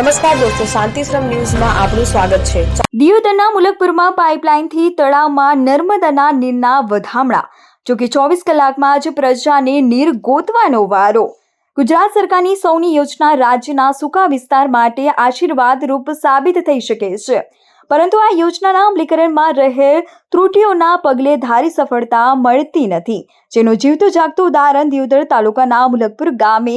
નમસ્કાર દોસ્તો, શાંતિશ્રમ ન્યૂઝમાં આપનું સ્વાગત છે. દિયોદરના મુલકપુરમાં પાઇપલાઇનથી તળાવમાં નર્મદાના નીરના વધામણા, જો કે ચોવીસ કલાકમાં જ પ્રજાને નીર ગોતવાનો વારો. ગુજરાત સરકારની સૌની યોજના રાજ્યના સૂકા વિસ્તાર માટે આશીર્વાદરૂપ સાબિત થઈ શકે છે. પરંતુ આ યોજનાના અમલીકરણમાં રહેલ ત્રુટિઓના પગલે ધારી સફળતા મળતી નથી, જેનું જીવતું જાગતું ઉદાહરણ દિયોદર તાલુકાના મુલકપુર ગામે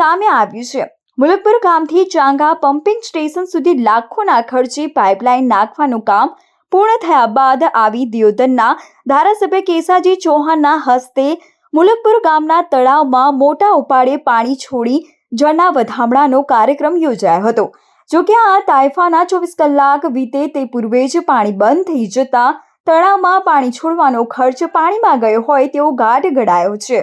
સામે આવ્યું છે. મુલકપુર ગામથી ચાંગા પમ્પિંગ સ્ટેશન સુધી લાખોના ખર્ચે પાઇપલાઇન નાખવાનું કામ પૂર્ણ થયા બાદ આવી દિયોદરના ધારાસભ્ય કેસાજી ચૌહાણના હસ્તે મુલકપુર ગામના તળાવમાં મોટા ઉપાડે પાણી છોડી જના વધામણાનો કાર્યક્રમ યોજાયો હતો. જોકે આ તાઇફાના ચોવીસ કલાક વીતે તે પૂર્વે જ પાણી બંધ થઈ જતા તળાવમાં પાણી છોડવાનો ખર્ચ પાણીમાં ગયો હોય તેવો ગાઢ ગડાયો છે.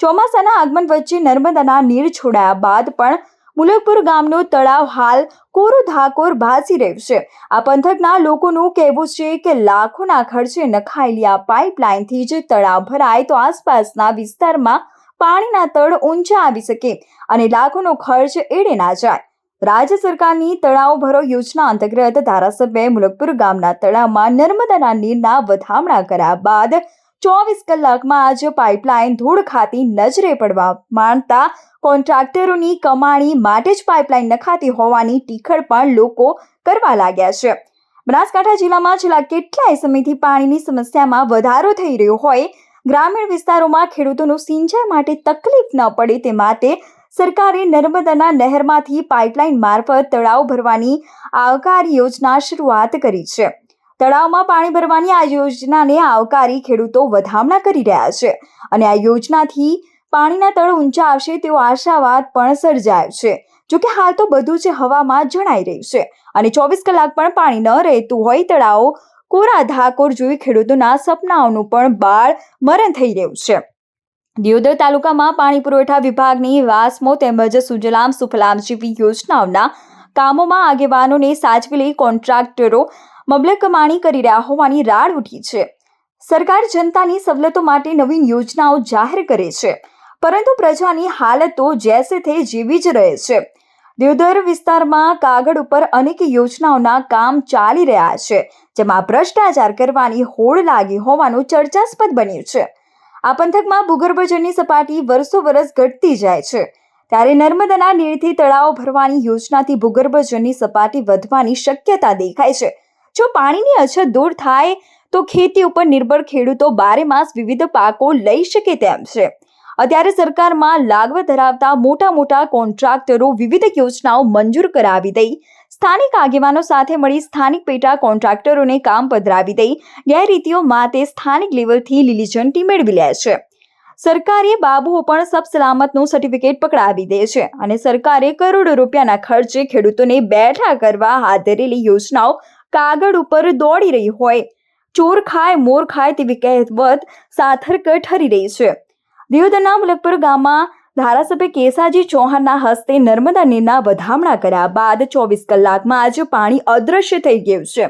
ચોમાસાના આગમન વચ્ચે નર્મદાના નીર છોડાયા બાદ પણ મુલકપુર ગામનો તળાવ હાલ કોરું ધાકોર ભાસી રહ્યું છે. આ પંથકના લોકોનું કહેવું છે કે લાખોના ખર્ચે નખાયેલી આ પાઇપલાઇનથી જે તળાવ ભરાય તો આસપાસના વિસ્તારમાં પાણીના તળ ઊંચા આવી શકે અને લાખોનો ખર્ચ એડે ના જાય. રાજ્ય સરકારની તળાવ ભરો યોજના અંતર્ગત ધારાસભ્ય મુલકપુર ગામના તળાવમાં નર્મદાના નીરના વધામણા કર્યા બાદ ચોવીસ કલાકમાં આજ પાઇપલાઇન ધૂળ ખાતી નજરે પડવા માંડતા કોન્ટ્રાક્ટરોની કમાણી માટે જ પાઇપલાઇન નખાતી હોવાની ટીખળ પણ લોકો કરવા લાગ્યા છે. બનાસકાંઠા જિલ્લામાં છેલ્લા કેટલાય સમયથી પાણીની સમસ્યામાં વધારો થઈ રહ્યો હોય, ગ્રામીણ વિસ્તારોમાં ખેડૂતોનું સિંચાઈ માટે તકલીફ ન પડે તે માટે સરકારે નર્મદાના નહેરમાંથી પાઇપલાઇન મારફત તળાવ ભરવાની આવકાર યોજના શરૂઆત કરી છે. તળાવમાં પાણી ભરવાની આ યોજનાને આવકારી ખેડૂતો વધામણા કરી રહ્યા છે અને આ યોજનાથી પાણીના તળ ઊંચા આવશે તેવો આશાવાદ પણ સર્જાયો છે. જોકે હાલ તો બધું જ હવામાં જણાઈ રહ્યું છે અને ચોવીસ કલાક પણ પાણી ન રહેતું હોય તળાવો કોરા ધાકોર જોઈ ખેડૂતોના સપનાઓનું પણ બાળ મરણ થઈ રહ્યું છે. દિયોદર તાલુકામાં પાણી પુરવઠા વિભાગની વાસમો તેમજ સુજલામ સુફલામ જેવી યોજનાઓના કામોમાં આગેવાનોને સાચવી લઈ કોન્ટ્રાક્ટરો મબલક કમાણી કરી રહ્યા હોવાની રાડ ઉઠી છે. સરકાર જનતાની સવલતો માટે નવીન યોજનાઓ જાહેર કરે છે. પરંતુ પ્રજાની હાલતો જેસે થે જેવી જ રહે છે. દેવદર વિસ્તારમાં કાગળ ઉપર અનેક યોજનાઓના કામ ચાલી રહ્યા છે, જેમાં ભ્રષ્ટાચાર કરવાની હોડ લાગી હોવાનું ચર્ચાસ્પદ બન્યું છે. આ પંથકમાં ભૂગર્ભ જળની સપાટી વર્ષો વર્ષ ઘટતી જાય છે. ત્યારે નર્મદાના નીરથી તળાવો ભરવાની યોજનાથી ભૂગર્ભજળની સપાટી વધવાની શક્યતા દેખાય છે. જો પાણીની અછત દૂર થાય, તો ખેતી ઉપર નિર્ભર ખેડૂતો બારે માસ વિવિધ પાકો લઈ શકે તેમ છે. અત્યારે સરકારમાં લાગવ ધરાવતા મોટા મોટા કોન્ટ્રાક્ટરો વિવિધ યોજનાઓ મંજૂર કરાવી દઈ, સ્થાનિક આગેવાનો સાથે મળી સ્થાનિક પેટા કોન્ટ્રાક્ટરોને કામ પધરાવી દઈ, ગેરરીતિઓ માટે સ્થાનિક લેવલથી લીલી ઝંટી મેળવી લે છે. સરકારે બાબુઓ પણ સબ સલામતનું સર્ટિફિકેટ પકડાવી દે છે અને સરકારે કરોડો રૂપિયાના ખર્ચે ખેડૂતોને બેઠા કરવા હાથ ધરેલી યોજનાઓ કાગળ ઉપર દોડી રહી હોય. ચોર ખાય, મોર ખાય તેવી કહેવત સાથરક ઠરી રહી છે. દિયોદરના મલકપુર ગામમાં ધારાસભ્ય કેસાજી ચૌહાણના હસ્તે નર્મદા નીરના વધામણા કર્યા બાદ ચોવીસ કલાકમાં આજે પાણી અદૃશ્ય થઈ ગયું છે.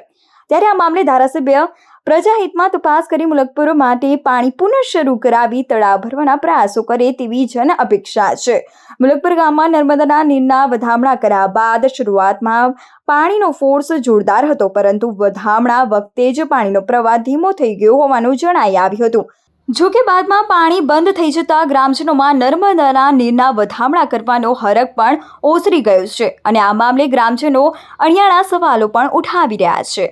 ત્યારે આ મામલે ધારાસભ્ય પ્રજાહિતમાં તપાસ કરી મુલકપુર માટે પાણી પુનઃ શરૂ કરાવી તળાવ ભરવાના પ્રયાસો કરે તેવી જન અપેક્ષા છે. મુલકપુર ગામમાં નર્મદાના નીરના વધામણા કર્યા બાદ શરૂઆતમાં પાણીનો ફોર્સ જોરદાર હતો, પરંતુ વધામણા વખતે જ પાણીનો પ્રવાહ ધીમો થઈ ગયો હોવાનું જણાઈ આવ્યું હતું. જો કે બાદમાં પાણી બંધ થઈ જતા ગ્રામજનોમાં નર્મદાના નીરના વધામણા કરવાનો હરક પણ ઓસરી ગયો છે અને આ મામલે ગ્રામજનો અણિયાળા સવાલો પણ ઉઠાવી રહ્યા છે.